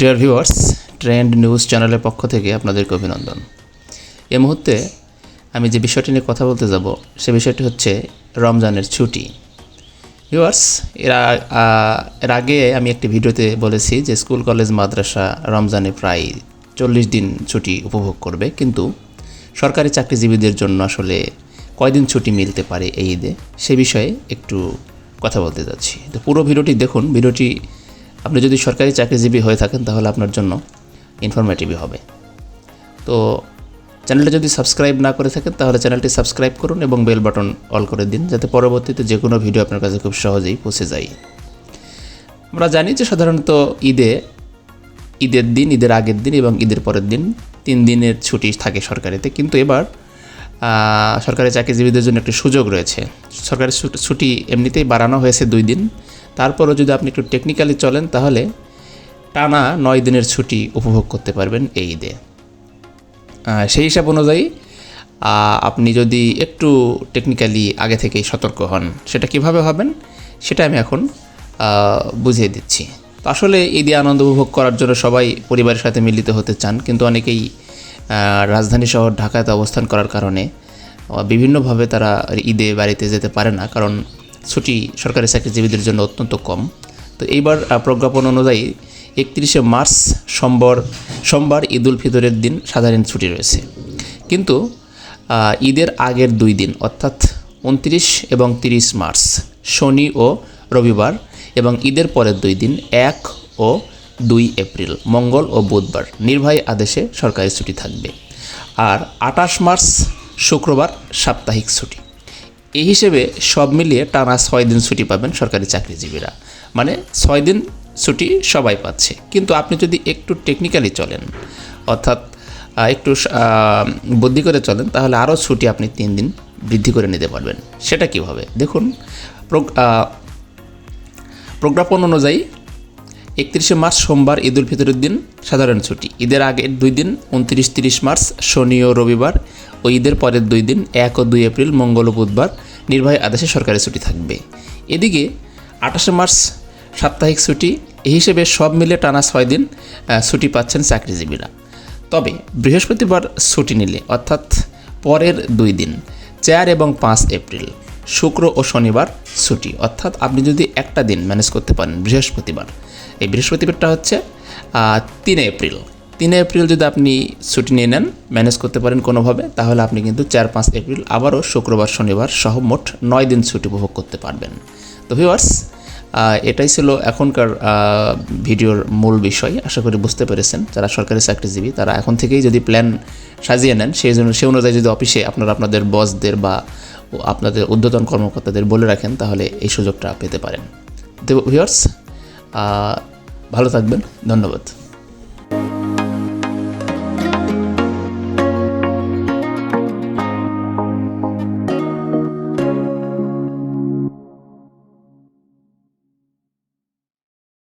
Dear viewers trend news চ্যানেলের পক্ষ থেকে আপনাদেরকে অভিনন্দন। এ মুহূর্তে আমি যে বিষয়টি নিয়ে কথা বলতে যাব, সে বিষয়টি হচ্ছে রমজানের ছুটি। ভিউয়ার্স এর এর আগে আমি একটি ভিডিওতে বলেছি যে স্কুল, কলেজ, মাদ্রাসা রমজানে প্রায় চল্লিশ দিন ছুটি উপভোগ করবে, কিন্তু সরকারি চাকরিজীবীদের জন্য আসলে কয়দিন ছুটি মিলতে পারে এই ঈদে, সে বিষয়ে একটু কথা বলতে যাচ্ছি। তো পুরো ভিডিওটি দেখুন, ভিডিওটি আপনি যদি সরকারি চাকরিজীবী হয়ে থাকেন, তাহলে আপনার জন্য ইনফরমেটিভই হবে। তো চ্যানেলটা যদি সাবস্ক্রাইব না করে থাকেন, তাহলে চ্যানেলটি সাবস্ক্রাইব করুন এবং বেল বাটন অল করে দিন, যাতে পরবর্তীতে যে কোনো ভিডিও আপনার কাছে খুব সহজেই পৌঁছে যায়। আমরা জানি যে সাধারণত ঈদে, ঈদের দিন, ঈদের আগের দিন এবং ঈদের পরের দিন তিন দিনের ছুটি থাকে সরকারিতে, কিন্তু এবার সরকারি চাকরিজীবীদের জন্য একটি সুযোগ রয়েছে। সরকারি ছুটি- এমনিতেই বাড়ানো হয়েছে দুই দিন। তারপরও যদি আপনি একটু টেকনিক্যালি চলেন, তাহলে টানা নয় দিনের ছুটি উপভোগ করতে পারবেন এই ঈদে। সেই হিসাব অনুযায়ী আপনি যদি একটু টেকনিক্যালি আগে থেকেই সতর্ক হন, সেটা কীভাবে হবেন, সেটা আমি এখন বুঝিয়ে দিচ্ছি। তো আসলে ঈদে আনন্দ উপভোগ করার জন্য সবাই পরিবারের সাথে মিলিত হতে চান, কিন্তু অনেকেই রাজধানী শহর ঢাকাতে অবস্থান করার কারণে বিভিন্নভাবে তারা ঈদে বাড়িতে যেতে পারে না, কারণ ছুটি সরকারি চাকরিজীবীদের জন্য অত্যন্ত কম। তো এইবার প্রজ্ঞাপন অনুযায়ী একত্রিশে মার্চ সোমবার সোমবার ঈদ উল ফিতরের দিন সাধারণ ছুটি রয়েছে। কিন্তু ঈদের আগের দুই দিন, অর্থাৎ উনত্রিশ এবং তিরিশ মার্চ, শনি ও রবিবার এবং ঈদের পরের দুই দিন, এক ও দুই এপ্রিল, মঙ্গল ও বুধবার নির্বাহী আদেশে সরকারি ছুটি থাকবে। আর আঠাশ মার্চ, শুক্রবার সাপ্তাহিক ছুটি। এই হিসেবে সব মিলিয়ে টানা ছয় দিন ছুটি পাবেন সরকারি চাকরিজীবীরা। মানে ছয় দিন ছুটি সবাই পাচ্ছে। কিন্তু আপনি যদি একটু টেকনিক্যালি চলেন, অর্থাৎ একটু বুদ্ধি করে চলেন, তাহলে আরও ছুটি আপনি তিন দিন বৃদ্ধি করে নিতে পারবেন। সেটা কীভাবে? দেখুন প্রজ্ঞাপন অনুযায়ী একত্রিশে মার্চ সোমবার ঈদ উল ফিতরের দিন সাধারণ ছুটি। ঈদের আগের দুই দিন উনত্রিশ তিরিশ মার্চ শনি ও রবিবার ও ঈদের পরের দুই দিন এক ও দুই এপ্রিল মঙ্গল ও বুধবার নির্বাহী আদেশে সরকারি ছুটি থাকবে। এদিকে আঠাশে মার্চ সাপ্তাহিক ছুটি এই হিসেবে সব মিলে টানা ছয় দিন ছুটি পাচ্ছেন চাকরিজীবীরা। তবে বৃহস্পতিবার ছুটি নিলে, অর্থাৎ পরের দুই দিন, চার এবং পাঁচ এপ্রিল, শুক্র ও শনিবার ছুটি। অর্থাৎ আপনি যদি একটা দিন ম্যানেজ করতে পারেন বৃহস্পতিবার, এই বৃহস্পতিবারটা হচ্ছে তিন এপ্রিল। তিন এপ্রিল যদি আপনি ছুটি নিয়ে নেন ম্যানেজ করতে পারেন কোনোভাবে তাহলে আপনি কিন্তু চার পাঁচ এপ্রিল আবারও শুক্রবার শনিবার সহ মোট নয় দিন ছুটি উপভোগ করতে পারবেন। তো ভিউয়ার্স আহ, এটাই ছিল এখনকার ভিডিওর মূল বিষয়। আশা করি বুঝতে পেরেছেন যারা সরকারি চাকরিজীবী তারা এখন থেকেই যদি প্ল্যান সাজিয়ে নেন সেই জন্য সে অনুযায়ী যদি অফিসে আপনারা আপনাদের বসদের বা আপনাদের ঊর্ধ্বতন কর্মকর্তাদের বলে রাখেন তাহলে এই সুযোগটা পেতে পারেন। ভিউয়ার্স ভালো থাকবেন। ধন্যবাদ।